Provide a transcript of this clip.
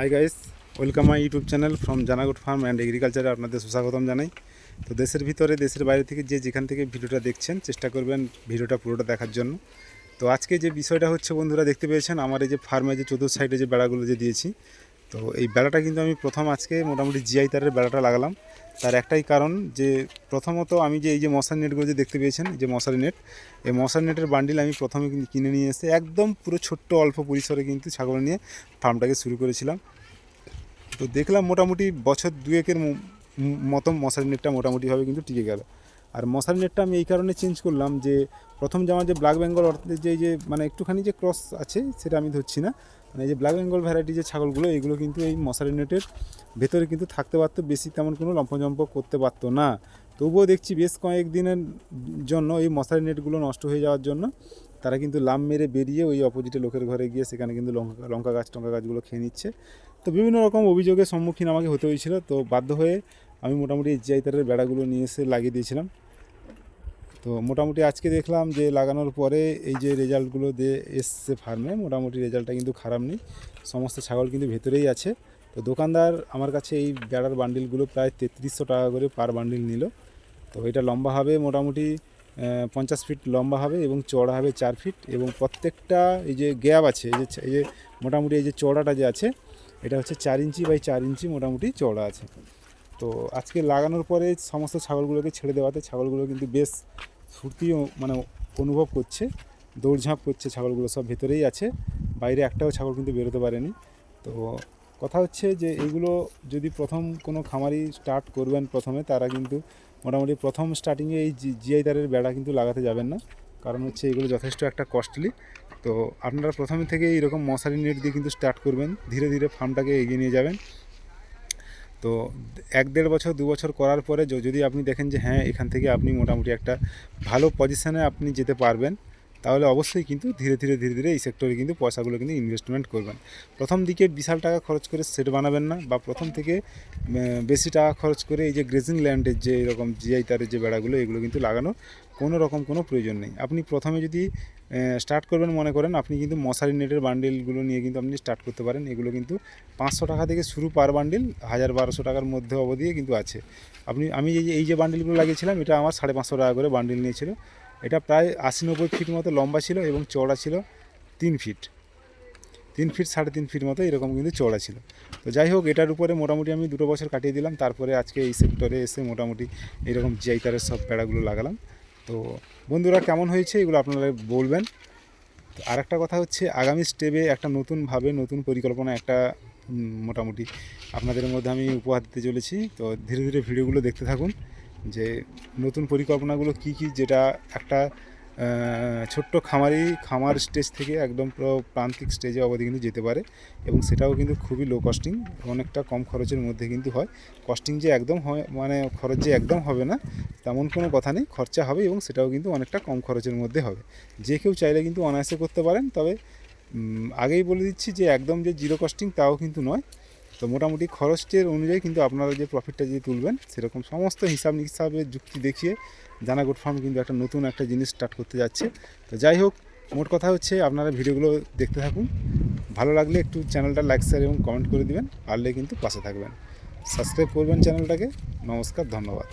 Hi guys welcome my YouTube channel from জানাগুড farm and এগ্রিকালচারে আপনাদের সুস্বাগতম জানাই। তো দেশের ভিতরে, দেশের বাইরে থেকে যে যেখান থেকে ভিডিওটা দেখছেন, চেষ্টা করবেন ভিডিওটা পুরোটা দেখার জন্য। তো আজকে যে বিষয়টা হচ্ছে বন্ধুরা, দেখতে পেয়েছেন, আমার এই যে ফার্মে যে চতুর্থ সাইডে যে বেড়াগুলো যে দিয়েছি তো এই বেড়াটা কিন্তু আমি প্রথম আজকে মোটামুটি জিআই তারের বেড়াটা লাগালাম। তার একটাই কারণ যে প্রথমত আমি যে এই যে মশারি নেটগুলো যে দেখতে পেয়েছেন যে মশারি নেট, এই মশারি নেটের বান্ডিল আমি প্রথমে কিনে নিয়ে এসে একদম পুরো ছোট্ট অল্প পরিসরে কিন্তু ছাগল নিয়ে ফার্মটাকে শুরু করেছিলাম। তো দেখলাম মোটামুটি বছর দুয়েকের মতো মশারি নেটটা মোটামুটিভাবে কিন্তু টিকে গেল। আর মশারি নেটটা আমি এই কারণে চেঞ্জ করলাম যে, প্রথম যে আমার যে ব্ল্যাক বেঙ্গল অর্থাৎ যে যে মানে একটুখানি যে ক্রস আছে, সেটা আমি ধরছি না। মানে এই যে ব্ল্যাক বেঙ্গল ভ্যারাইটি যে ছাগলগুলো এইগুলো কিন্তু এই মশারি নেটের ভেতরে কিন্তু থাকতে পারতো, বেশি তেমন কোনো লম্পজম্প করতে পারতো না। তবুও দেখছি বেশ কয়েকদিনের জন্য এই মশারি নেটগুলো নষ্ট হয়ে যাওয়ার জন্য, তারা কিন্তু লাম মেরে বেরিয়ে ওই অপোজিটে লোকের ঘরে গিয়ে সেখানে কিন্তু লঙ্কা লঙ্কা গাছ, টঙ্কা গাছগুলো খেয়ে নিচ্ছে। তো বিভিন্ন রকম অভিযোগের সম্মুখীন আমাকে হতে হয়েছিল। তো বাধ্য হয়ে আমি মোটামুটি জিআই তারের বেড়াগুলো নিয়ে এসে লাগিয়ে দিয়েছিলাম। তো মোটামুটি আজকে দেখলাম যে লাগানোর পরে এই যে রেজাল্টগুলো দিয়ে এসছে ফার্মে মোটামুটি রেজাল্টটা কিন্তু খারাপ নেই। সমস্ত ছাগল কিন্তু ভেতরেই আছে। তো দোকানদার আমার কাছে এই বেড়ার বান্ডিলগুলো প্রায় তেত্রিশশো টাকা করে পার বান্ডিল নিল। তো এটা লম্বা হবে মোটামুটি পঞ্চাশ ফিট লম্বা হবে এবং চওড়া হবে চার ফিট এবং প্রত্যেকটা এই যে গ্যাপ আছে, এই যে এই যে মোটামুটি এই যে চওড়াটা যে আছে, এটা হচ্ছে চার ইঞ্চি বাই চার ইঞ্চি মোটামুটি চওড়া আছে। তো আজকে লাগানোর পরে সমস্ত ছাগলগুলোকে ছেড়ে দেওয়াতে ছাগলগুলো কিন্তু বেশ ফুর্তি মানে অনুভব করছে, দৌড়ঝাঁপ করছে ছাগলগুলো সব ভেতরেই আছে, বাইরে একটাও ছাগল কিন্তু বেরোতে পারেনি। তো কথা হচ্ছে যে এইগুলো যদি প্রথম কোনো খামারি স্টার্ট করবেন প্রথমে, তারা কিন্তু মোটামুটি প্রথম স্টার্টিংয়ে এই জিআই তারের বেড়া কিন্তু লাগাতে যাবেন না। কারণ হচ্ছে এগুলো যথেষ্ট একটা কস্টলি তো আপনারা প্রথমে থেকে এইরকম মশারি নেট দিয়ে কিন্তু স্টার্ট করবেন, ধীরে ধীরে ফার্মটাকে এগিয়ে নিয়ে যাবেন। তো এক দেড় বছর, দু বছর করার পরে যদি আপনি দেখেন যে হ্যাঁ এখান থেকে আপনি মোটামুটি একটা ভালো পজিশানে আপনি যেতে পারবেন তাহলে অবশ্যই কিন্তু ধীরে ধীরে ধীরে ধীরে এই সেক্টরে কিন্তু পয়সাগুলো কিন্তু ইনভেস্টমেন্ট করবেন। প্রথম দিকে বিশাল টাকা খরচ করে সেট বানাবেন না বা প্রথম থেকে বেশি টাকা খরচ করে এই যে গ্রেজিং ল্যান্ডের যে এরকম জিআই তারের যে বেড়াগুলো, এগুলো কিন্তু লাগানোর কোনো রকম কোনো প্রয়োজন নেই। আপনি প্রথমে যদি স্টার্ট করবেন মনে করেন, আপনি কিন্তু মশারি নেটের বান্ডিলগুলো নিয়ে কিন্তু আপনি স্টার্ট করতে পারেন। এগুলো কিন্তু পাঁচশো টাকা থেকে শুরু পার বান্ডিল হাজার বারোশো টাকার মধ্যে অবধিয়ে কিন্তু আছে। আপনি, আমি এই যে এই যে বান্ডিলগুলো লাগিয়েছিলাম, এটা আমার সাড়ে পাঁচশো টাকা করে বান্ডিল নিয়েছিল। এটা প্রায় আশি নব্বই ফিট মতো লম্বা ছিল এবং চওড়া ছিল তিন ফিট তিন ফিট সাড়ে তিন ফিট মতো এরকম কিন্তু চওড়া ছিল। তো যাই হোক, এটার উপরে মোটামুটি আমি দুটো বছর কাটিয়ে দিলাম। তারপরে আজকে এই সেক্টরে এসে মোটামুটি এরকম জিআই তারের সব বেড়াগুলো লাগালাম। তো বন্ধুরা, কেমন হয়েছে এগুলো আপনারা বলবেন। তো আর একটা কথা হচ্ছে, আগামী স্টেপে একটা নতুনভাবে নতুন পরিকল্পনা, একটা মোটামুটি আপনাদের মধ্যে আমি উপহার দিতে চলেছি। তো ধীরে ধীরে ভিডিওগুলো দেখতে থাকুন। যে নতুন পরিকল্পনাগুলো কি কি যেটা একটা ছোট্ট খামারি, খামার স্টেজ থেকে একদম পুরো প্রান্তিক স্টেজে অবধি কিন্তু যেতে পারে এবং সেটাও কিন্তু খুবই লো কস্টিং অনেকটা কম খরচের মধ্যে কিন্তু হয়। কস্টিং যে একদম হয় মানে খরচ যে একদম হবে না, তেমন কোনো কথা নেই, খরচা হবে এবং সেটাও কিন্তু অনেকটা কম খরচের মধ্যে হবে। যে কেউ চাইলে কিন্তু অনায়াসে করতে পারেন, তবে আগেই বলে দিচ্ছি যে একদম যে জিরো কস্টিং তাও কিন্তু নয়। তো মোটামুটি খরচের অনুযায়ী কিন্তু আপনারা যে প্রফিটটা যে তুলবেন, সেরকম সমস্ত হিসাব নিসাবে যুক্তি দেখিয়ে জানা গোট ফার্ম কিন্তু একটা নতুন একটা জিনিস স্টার্ট করতে যাচ্ছে। তো যাই হোক, মোট কথা হচ্ছে আপনারা ভিডিওগুলো দেখতে থাকুন। ভালো লাগলে একটু চ্যানেলটা লাইক শেয়ার এবং কমেন্ট করে দিবেন, পারলে কিন্তু পাশে থাকবেন। সাবস্ক্রাইব করবেন চ্যানেলটাকে। নমস্কার, ধন্যবাদ।